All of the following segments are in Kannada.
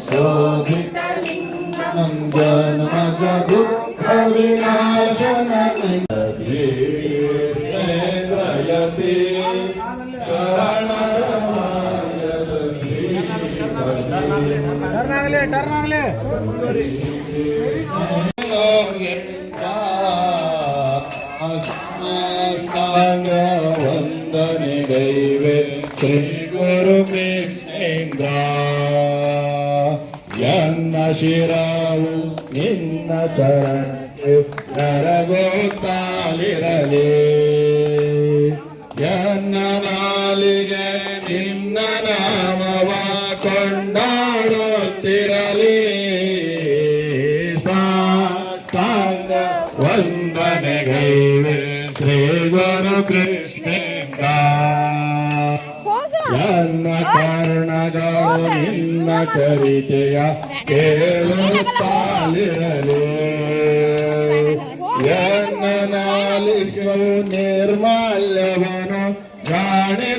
Shobhita Lingam Janma Jagukha Vinashana ಆಗಲಿ ವಂದನೆ ದೈವೆ ಶ್ರೀ ಗುರು ಕೃಷ್ಣೇಂದ್ರ ಎನ್ನ ಶಿರಾವು ನಿನ್ನ ಚರಣಕ್ಕೆ ನರಗೋತ್ತಾಲಿರಲಿ ಕೊಂಡಾಡುತ್ತಿರಲಿ ಸಾಷ್ಟಾಂಗ ವಂದನೆಗೈವೆ ಶ್ರೀ ಗುರು ಕೃಷ್ಣೇಂದ್ರ ಎನ್ನ ಕಾರಣಗಳು ನಿನ್ನ ಚರಿತೆಯ ಕೇಳುತ್ತಾಲಿರಲಿ ಎನ್ನ ನಾಲಿಸು ನಿರ್ಮಾಲ್ಯವನು ಕಾಣಿಸುತ್ತಿರಲಿ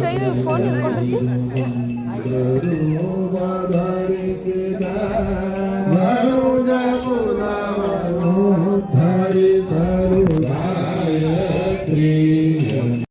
ಶೈವ ಫೋನ್ ಹಿಡ್ಕೊಂಡು